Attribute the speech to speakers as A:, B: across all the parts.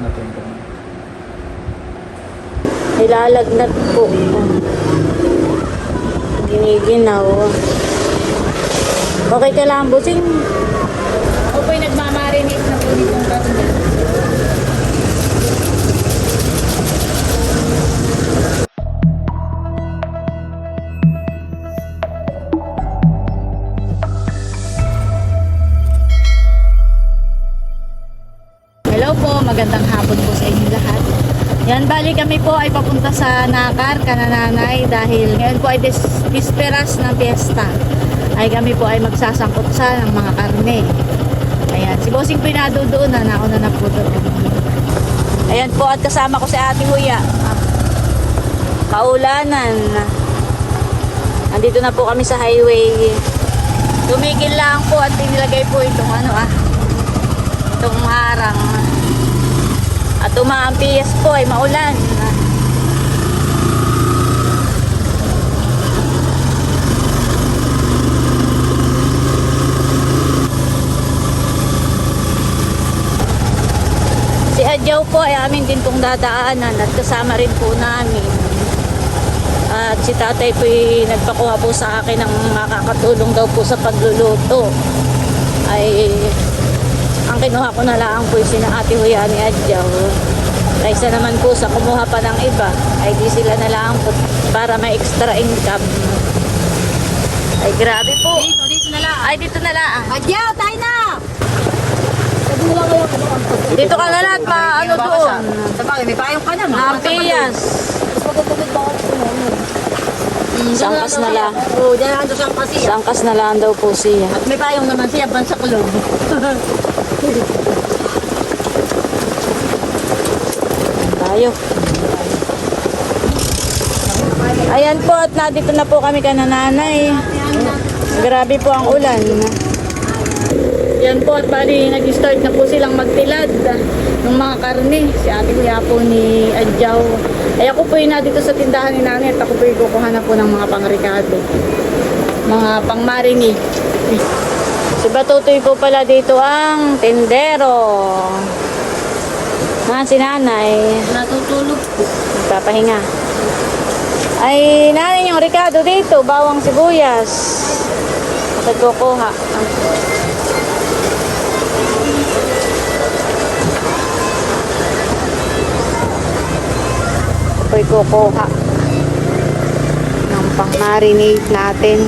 A: Ganun.
B: Nilalagnat po. Giniginaw. Okay ka lang, busing.
C: Ako po'y nagmamarinate na po nitong karne. Bali kami po ay papunta sa Nakar, Kanananay dahil ngayon po ay dis disperas ng piyesta. Ay kami po ay magsasangkot sa ng mga karne. Ayan, si Bossing Pinado doon na, nauna na po doon.
B: Ayan po at kasama ko si Ate Huya. Kaulanan. Andito na po kami sa highway. Tumigil lang po at inilagay po itong ano ah. Itong harang. At umaampias po ay maulan. Si Adjaw po ay amin din pong dadaanan at kasama rin po namin. At si tatay po ay nagpakuha po sa akin ng makakatulong daw po sa pagluluto. Ay ang kinuha ko na lang po yung sina ate Huya ni Adjaw. Kaysa naman po sa kumuha pa ng iba, ay di sila na lang po para may extra income. Ay grabe po.
C: Dito, dito na lang.
B: Ay dito na lang.
C: Adyaw, tayo na!
B: Dito ka na lang pa ano doon.
C: Sa bagay, may payong ka naman.
B: Ampias. Sangkas na lang.
C: Oo, dyan lang doon kasi.
B: Sangkas na lang daw po siya.
C: At may payong naman siya, ban sa kulog.
B: Tayo. Ayan po at nandito na po kami kanananay. Grabe po ang ulan.
C: Yan po at bali nag-start na po silang magtilad ng mga karne. Si ate kuya po ni Adjaw. Ay ako po yun na dito sa tindahan ni nanay at ako po yung kukuha na po ng mga pangrikado. Mga pang-marinate.
B: Si Batutoy po pala dito ang tendero. Ha, si nanay.
C: Natutulog po.
B: Nagpapahinga. Ay, nanay yung Ricardo dito. Bawang sibuyas. Nagkukuha. Ako'y kukuha ng pang-marinate natin.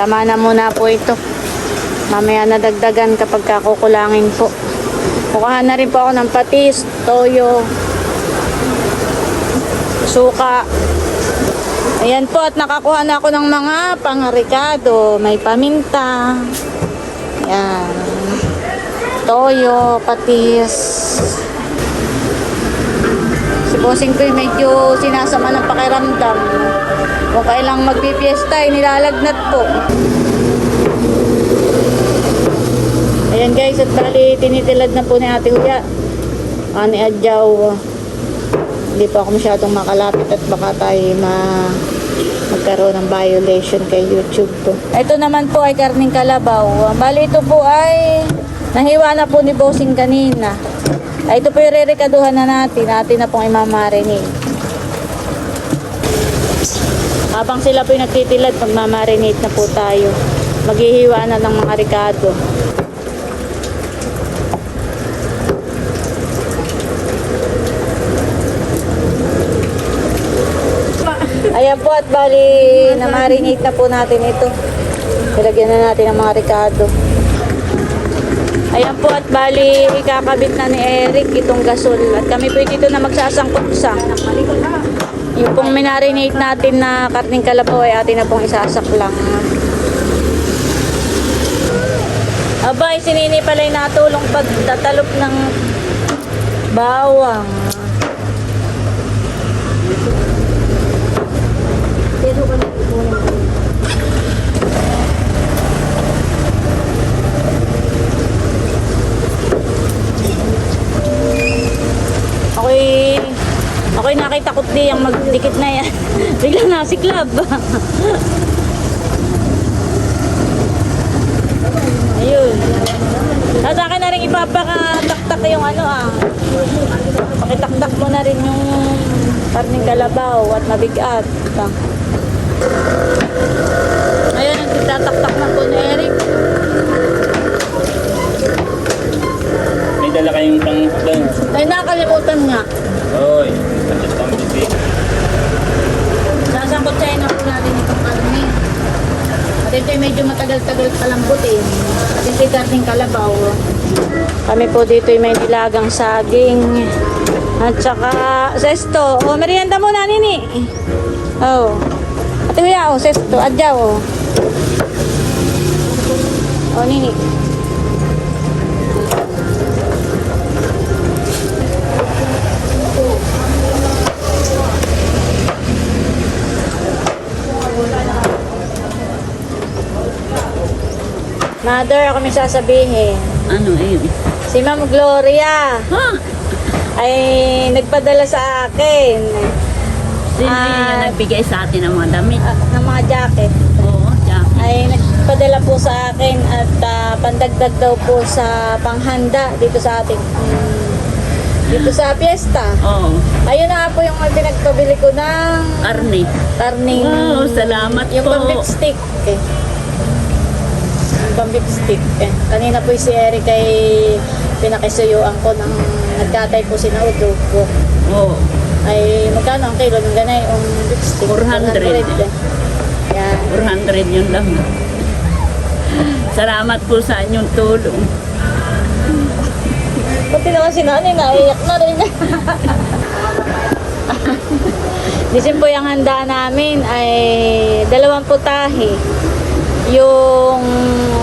B: Tama na muna po ito. Mamaya nadagdagan kapag kakukulangin po. Kukuha na rin po ako ng patis, toyo, suka. Ayan po at nakakuha na ako ng mga pangarikado. May paminta. Ayan. Toyo, patis. Si Bossing ko medyo sinasama ng pakiramdam. Kung kailang magpipiesta, ay nilalagnat po. Ayan guys, at bali tinitilad na po ni Ate Huya. Ani Adjaw. Hindi po ako masyadong makalapit at baka tayo ma magkaroon ng violation kay YouTube po. Ito naman po ay karning kalabaw. Bali ito po ay nahiwa na po ni Bossing kanina. Ay, ito po yung rerekaduhan na natin. Natin na pong imamarinate. Habang sila po yung nagtitilad, magmamarinate na po tayo. Maghihiwa na ng mga ricado. Ayan po at bali, na-marinate na po natin ito. Ilagyan na natin ang mga ricado. Ayan po at bali, ikakabit na ni Eric itong gasol. At kami po dito na magsasangkot sa. Yung pong minarinate natin na karning kalabaw ay atin na pong isasaklang. Abay, si Nini pala yung natulong pagtatalop ng bawang. Di ang magdikit na yan. Biglang nasiklab. Ayun. Tapos sa akin na rin ipapakataktak yung ano ah. Pakitaktak mo na rin yung karning kalabaw at mabigat. Ah. Ayun, nagtataktak na po ni Eric.
A: May dala kayong pang.
B: Ay, nakakalimutan nga.
A: Oy, adjust ang bibig.
B: Sasangkot tayo na po natin itong karne. At ito ay medyo matagal-tagal palambutin. At ito ay karning kalabaw. Kami po dito ay may nilagang saging. At saka, sesto. O, merienda muna, nini. Oh. Ate kuya, o, sesto. Adyaw, o. O, nini. Mother, ako may sasabihin.
D: Ano eh?
B: Si Ma'am Gloria
D: Ha?
B: ay nagpadala sa akin
D: Sino
B: Ah.
D: yung nagbigay sa atin ng mga damit?
B: ah, ng mga jacket.
D: Oo, Jackie.
B: Ay nagpadala po sa akin at ah, pandagdag daw po sa panghanda dito sa ating mm, dito sa piyesta.
D: Oo,
B: Ayun na nga po yung pinagpabili ko ng
D: karne.
B: karning
D: Wow, salamat
B: yung
D: po.
B: pambip stick. Okay. Yung pambip stick. Eh. Kanina po si Eric ay pinakisuyuan ko ng nagkatay po si Naudo ko.
D: Oo.
B: Ay magkano ang kilo ng ganay yung beef stick?
D: 400.
B: eh. Yan.
D: 400 yun lang. Salamat po sa inyong tulong.
B: Pati naman si nanay, naiyak na rin. Disin po yung handa namin ay dalawang putahe. Yung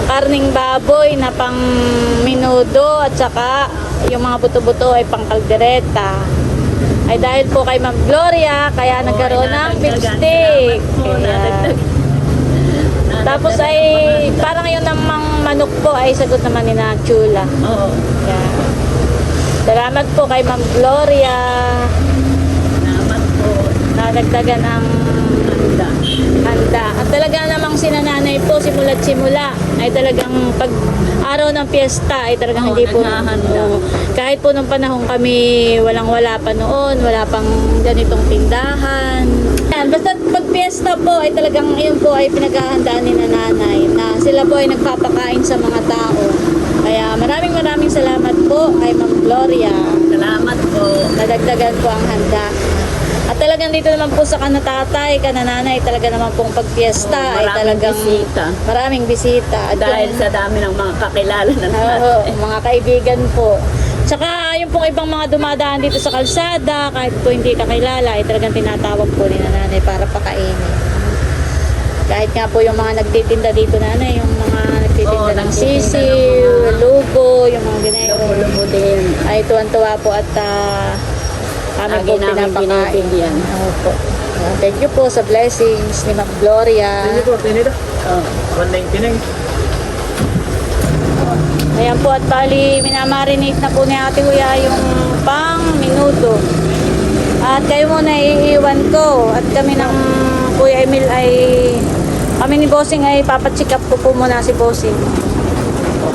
B: karning baboy na pang minudo at saka yung mga buto-buto ay pang kaldereta. Ay dahil po kay Ma'am Gloria, kaya
D: Oo,
B: nagkaroon ng beef Kaya-. Tapos ay parang yung namang manok po ay sagot naman ni na Chula.
D: Oo,
B: Yan. Salamat po kay Ma'am Gloria.
D: salamat po.
B: Nadagdagan ang
D: Handa.
B: handa. At talaga namang po simula't simula ay talagang pag araw ng piyesta ay talagang
D: Oo,
B: hindi po. Oo. kahit po nung panahon kami walang wala pa noon, wala pang ganitong tindahan. Yan, basta pag piyesta po ay talagang yun po ay pinaghahandaan ni nanay na sila po ay nagpapakain sa mga tao. Kaya maraming maraming salamat po kay Ma'am Gloria.
D: Salamat po.
B: Nadagdagan po ang handa. At talagang dito naman po sa kanatatay, kanananay, talaga naman pong pagpiesta ay
D: Maraming
B: talagang
D: bisita.
B: maraming bisita. At
D: Dahil
B: yung-
D: sa dami ng mga kakilala na natin.
B: mga kaibigan po. Tsaka yung pong ibang mga dumadaan dito sa kalsada, kahit po hindi kakilala, ay talagang tinatawag po ni nanay para pakainin. Kahit nga po yung mga nagtitinda dito nanay, yung mga nagtitinda
D: Oo,
B: ng sisiw, lugo, yung mga ganyan.
D: Lubo din.
B: Ay tuwan-tuwa po at ah, kami
D: Lagi
B: po pinapakain. Opo. Ah, Thank you po sa blessings ni Ma'am Gloria.
A: po, tinida.
D: Oo.
A: 199.
B: Ayan po at bali minamarinate na po ni Ate Kuya yung pang minuto. At kayo muna iiwan ko at kami ng Kuya Emil ay kami ni Bossing ay papacheck up ko po muna si Bossing.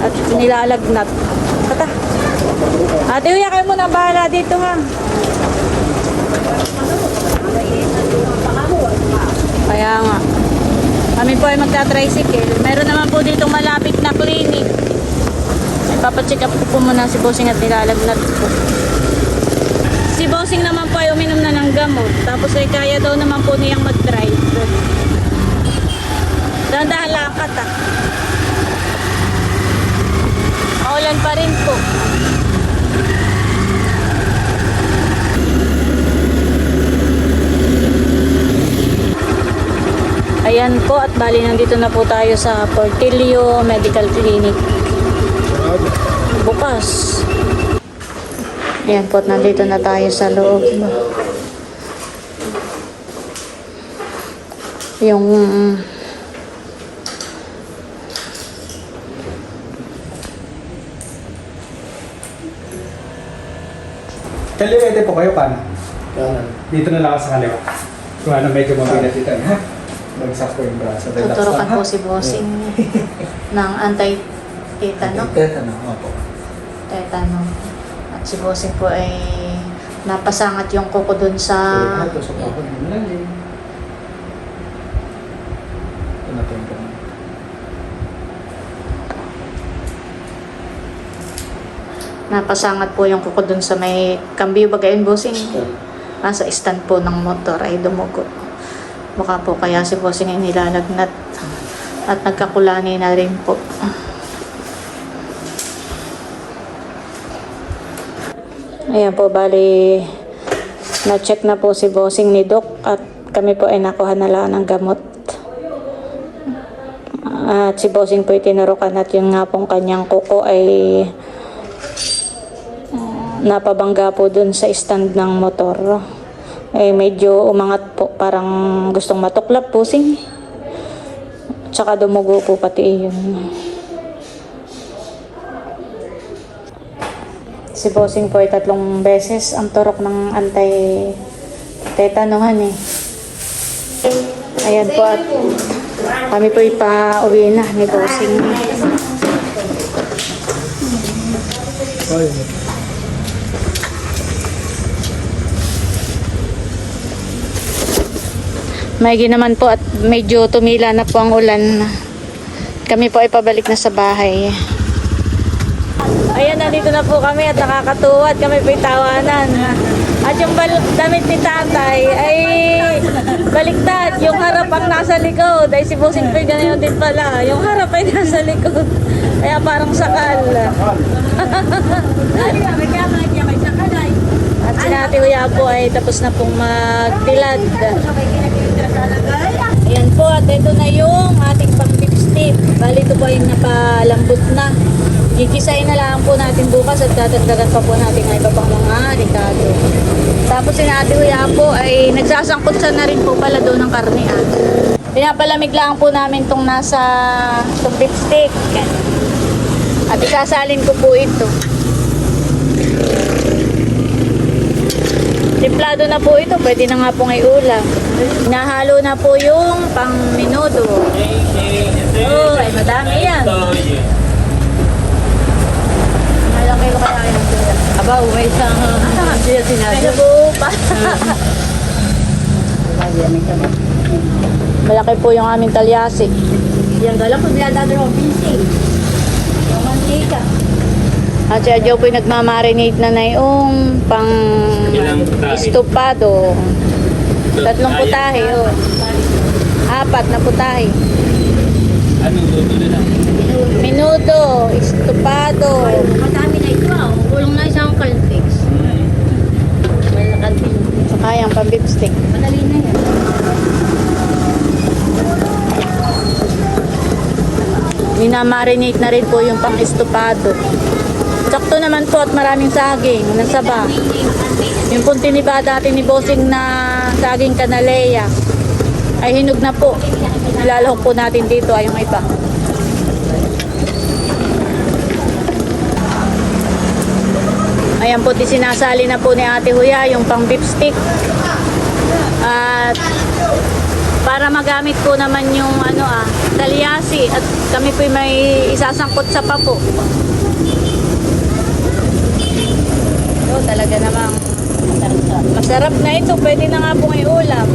B: At nilalagnat. Ate Kuya kayo muna bahala dito ha. Kaya nga. Kami po ay magta-tricycle. Meron naman po dito malapit na clinic. Ipapacheck up po muna si Bossing at nilalagnat po. Si Bossing naman po ay uminom na ng gamot. Tapos ay kaya daw naman po niyang mag-drive. Dahan-dahan lakad ah. Maulan pa rin po. Ayan po at bali nandito na po tayo sa Portillo Medical Clinic. Bukas. Ayan po at nandito na tayo sa loob. Yung
E: Kaliwete po kayo, pan?
A: Kanan.
E: Dito na lang ako sa kaliwa. Kung ano medyo mabigat ito, ha? Bagsak ko yung braso. Relax
B: Tuturukan
E: lang, ha?
B: po si Bossing ng anti-tetano.
E: Tetano, opo.
B: Tetano. At si Bossing po ay napasangat yung kuko dun sa...
E: Ah, tusok ako ng lalim. Ito na ito yung ganun.
B: Napasangat po yung kuko dun sa may kambyo bagayin Bossing. Nasa stand po ng motor ay dumugo. Mukha po kaya si Bossing ay nilalagnat at nagkakulani na rin po. Ayan po, bali na-check na po si Bossing ni Doc at kami po ay nakuha na lang ng gamot. At si Bossing po ay tinurukan at yung nga pong kanyang kuko ay napabangga po dun sa stand ng motor. Eh, medyo umangat po, parang gustong matuklap po sing. Tsaka dumugo po pati yun. Si Bossing po ay tatlong beses ang turok ng anti-tetanuhan eh. Ayan po at kami po ipa-uwi na ni Bossing. Maigi naman po at medyo tumila na po ang ulan. Kami po ay pabalik na sa bahay. Ayan, nandito na po kami at nakakatuwa at kami po tawanan. At yung damit ni tatay ay baliktad. Yung harap ang nasa likod. Ay si Bossing Pig, ganyan din pala. Yung harap ay nasa likod. Kaya parang sakal. At si Ate Huya po ay tapos na pong magtilad. Ayan po, at ito na yung ating pang lipstick. Bali ito po ay napalambot na. Gigisayin na lang po natin bukas at dadagdagan pa po natin ng iba pang mga ricado. Tapos si Ate Huya po ay nagsasangkot sa na rin po pala doon ng karne. Ah. Pinapalamig lang po namin tong nasa tong lipstick. At isasalin ko po ito. Timplado na po ito, pwede na nga pong iulam. Nahalo na po yung pang minudo. Oh, ay madami yan. Malaki ko kaya yung sila.
C: Aba, may isang hindi na sinabi.
B: Ay, nabuo pa. Malaki po yung aming talyasi.
C: Yung gala ko nila dati ng busy. Yung mantika.
B: At si Adjo po yung nagmamarinate na na yung pang estopado. Tatlong putahe, oh. Apat na putahe.
A: Anong luto na lang?
B: Minudo, estopado.
C: Madami na ito ah. Kulong na isang kalpix. May nakantin.
B: Saka yung pang-beefsteak.
C: Madali na yan.
B: Minamarinate na rin po yung pang-estopado. Sakto naman po at maraming saging. Nasaba. Yung pong tiniba dati ni Bossing na saging kanaleya ay hinog na po. Nilalahok po natin dito ay yung iba. Ayan po, sinasali na po ni Ate Huya yung pang beef. At para magamit po naman yung ano ah, talyasi at kami po may isasangkot sa papo. So, talaga namang masarap na ito. Pwede na nga pong iulam.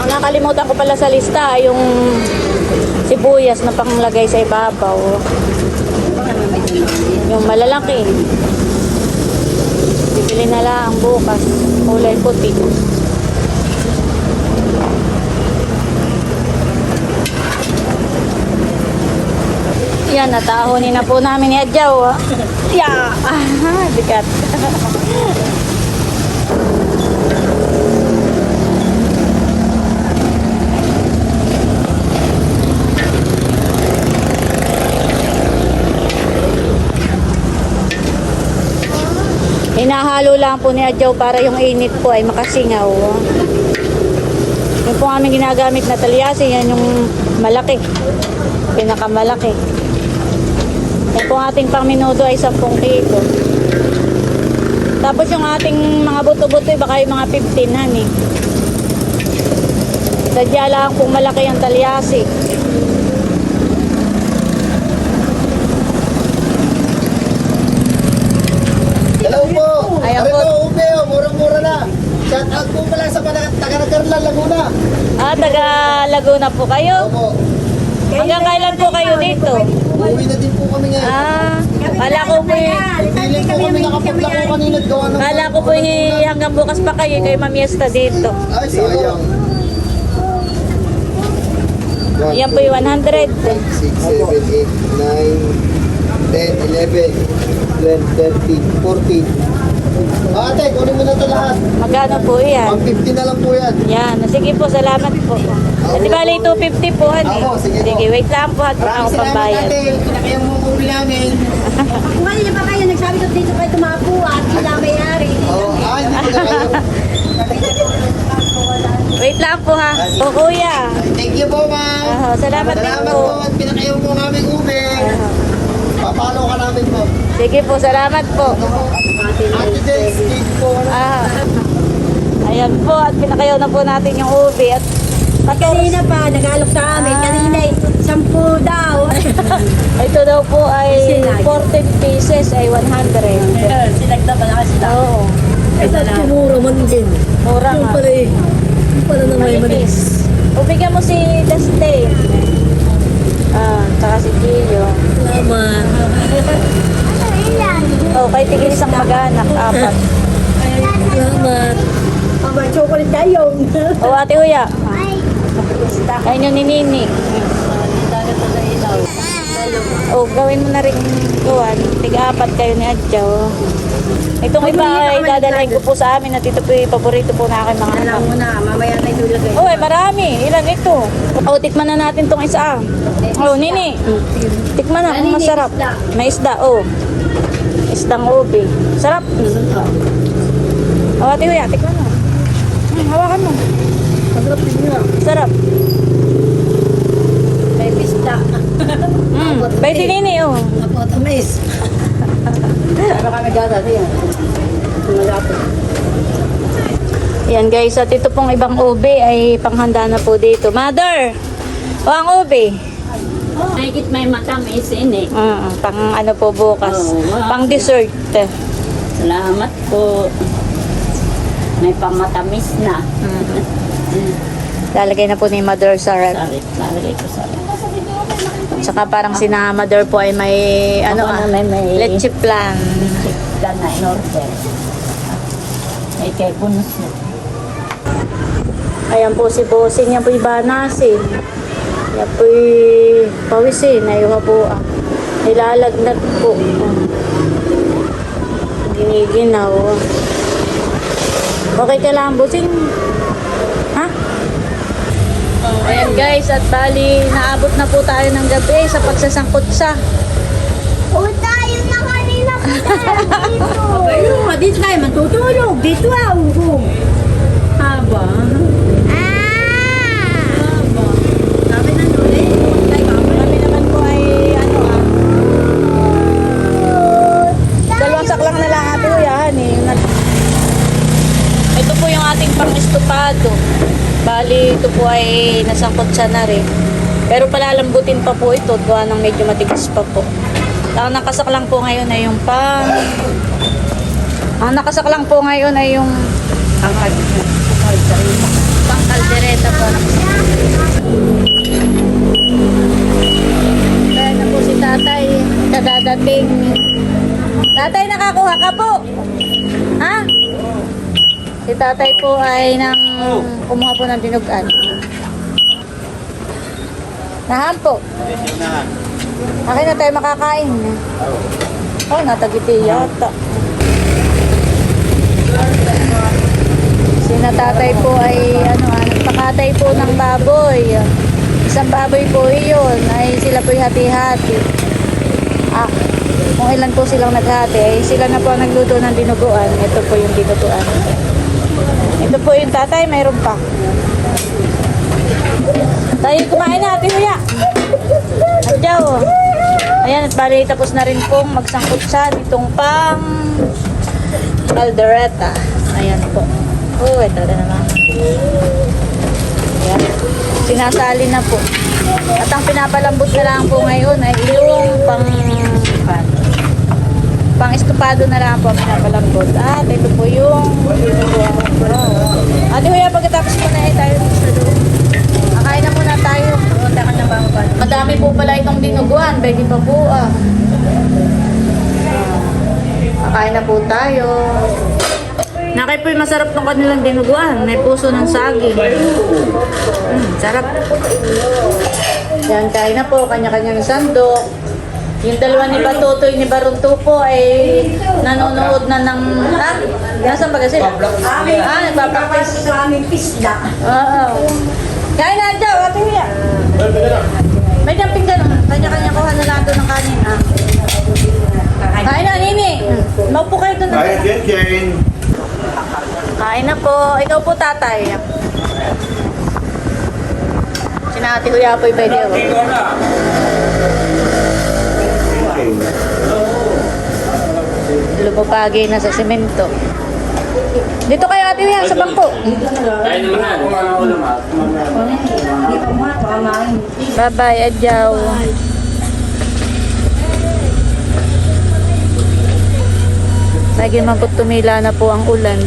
B: Ang nakalimutan ko pala sa lista ay yung sibuyas na panglagay sa ibabaw. Yung malalaki. Bibili na lang bukas. Kulay puti. Yan, natahonin na po namin ni Adjaw. ah. Yeah! Ah, bigat. Hinahalo lang po ni Adjaw para yung init po ay makasingaw. Yung po aming ginagamit na talyasi, yan yung malaki. Pinakamalaki. Yan po ating pang minuto ay 10 kilo. Tapos yung ating mga buto-buto, baka yung mga 15 han eh. Sadya lang kung malaki ang talyasi.
F: Hello po!
B: Ayan po.
F: po, Ube, oh, murang-mura na. Shout out po pala sa mga taga-Nagarlan, Laguna.
B: Ah, taga Laguna po kayo.
F: Opo.
B: Hanggang kailan po kayo dito?
F: Uuwi na din po kami ngayon.
B: Ah, kala ko po eh.
F: Piling po kami nakapaglako kanina ng...
B: Kala ko po eh, hanggang bukas pa kayo kay Mamiesta dito.
F: Ay, sayang.
B: Yan po yung 100.
F: 6, 7, 8, 9, 10, 11, 12, 13, 14. Ah, Ate, kunin mo na ito lahat.
B: Magkano po yan?
F: Pang 50 na lang po yan.
B: Yan. Sige po, salamat po. Di bali 250 po, han eh.
F: Ako, sige po.
B: Sige, wait lang po at ako
F: Maraming salamat,
B: pambayad.
F: Ate. Pinakayang mo uwi namin.
D: Kung kanina pa kayo, nagsabi ko dito kayo tumapo at sila may-ari.
F: Oh, ah, hindi ko na kayo.
B: Wait lang po ha. O kuya.
F: Thank you po, ma'am.
B: Ah, salamat din
F: Salamat
B: po.
F: po at pinakayaw mo namin ube. Po.
B: Sige po, salamat po. Ah. Ayan po, at pinakayaw na po natin yung ubi at
D: Kanina pa, nag-alok sa amin. Kanina, eh, sampu daw.
B: ito daw po ay 14 pieces ay 100.
D: Sinagda pa na kasi
B: Oo.
D: Ito, tumuro man din.
B: Mura nga.
D: eh. Para na
B: Manipis. O bigyan mo si Dustin. Ah, tsaka si Gio.
D: Salamat.
B: Oh, kay tigil isang mag-anak, apat.
D: Salamat. Aba, chocolate tayo.
B: O ate Huya. Ayun yung ninini. O, gawin mo na rin kuwan. Tiga-apat kayo ni Adjaw. Itong iba ay dadalhin ko po sa amin at ito po yung paborito po na aking mga anak.
D: Alam mo na, mamaya tayo tulagay.
B: Oh, ay marami. Ilan ito? O, tikman na natin tong isa. Oh, nini. Tikman na kung masarap. May isda, oh. Isdang ubi. Sarap. O, ate Huya, tikman mo. Hmm, hawakan mo. Sarap.
D: May pista.
B: Mm, bay din nini, oh.
D: Napotamis. Baka nagata niya. Malapit.
B: Yan guys, at ito pong ibang ube ay panghanda na po dito. Mother! O ang ube?
D: Mahigit may matamis ini.
B: Mm, pang ano po bukas.
D: Oo, wow.
B: Pang dessert.
D: Salamat po. May pamatamis na.
B: Lalagay na po ni Mother sa.
D: Sorry, lalagay ko sa
B: Tsaka parang si na Mother po ay may ano ah,
D: may may
B: leche plan.
D: Plan na in order. May kay punos na.
B: Ayan po si Bossing. Yan po yung banasin. Yan po pawisin. Ayuha po ah. Nilalagnat po. Giniginaw. Okay ka lang, Bossing? Ha? Oh, ayan guys, at bali, naabot na po tayo ng gabi sa pagsasangkot sa.
D: Ayun, dito tayo matutulog. Dito ah. Haba. Haba.
B: Ito po yung ating pang-estupado. Bali, ito po ay nasangkot siya na rin. Pero palalambutin pa po ito. Gawa ng medyo matigas pa po. Ang nakasak lang po ngayon ay yung pang... Ang nakasak lang po ngayon ay yung... Ang pang kaldereta po. Kaya na po si tatay, kadadating. Tatay, nakakuha ka po. Ha? Si tatay po ay nang kumuha po ng dinugan. Nahan po. Akin na tayo makakain. Oh, natagiti yata. Si natatay po ay ano, ah, nagpakatay po ng baboy. Isang baboy po iyon ay sila po hati-hati. Ah, kung ilan po silang naghati, ay sila na po ang nagluto ng dinuguan. Ito po yung dinuguan. Ito po yung tatay, mayroon pa. Ay, kumain na, ate Huya. Adyaw. Ayan, at bali tapos na rin pong magsangkot sa nitong pang caldereta. Ayan po. Oh, ito na naman. Ayan. Sinasali na po. At ang pinapalambot na lang po ngayon ay yung pang pang estupado na lang po ang pinapalambot. At ito po yung Ate Huya, pagkatapos mo na eh tayo sa doon. Kakain na muna tayo. Punta ka na ba Madami po pala itong dinuguan. Pwede pa po ah. Kakain na po tayo. Nakay po yung masarap tong kanilang dinuguan. May puso ng saging. Mm, sarap. Yan, kain na po. Kanya-kanyang sandok. Yung dalawa ni Batutoy ni Barunto po ay nanonood na ng... Ha? Nasaan ba sila? Ah, nagpapractice.
G: sa aming pisla.
B: Oo. Kain na daw, ate Huya. May dumping ka naman. Kanya-kanya kuha na lang doon ng kanin, ah. Kain na, Nini. Maupo kayo doon.
F: Kaya Jen Jen.
B: Kain na po. Ikaw po, tatay. Sina ate Huya po pwede. oh.
A: Ikaw na.
B: Lumupagi na sa semento. Dito kayo ate Huya, sa bangko.
A: Kaya naman na.
G: Hindi pa mga pamain.
B: Bye-bye, adyaw. Lagi man po tumila na po ang ulan.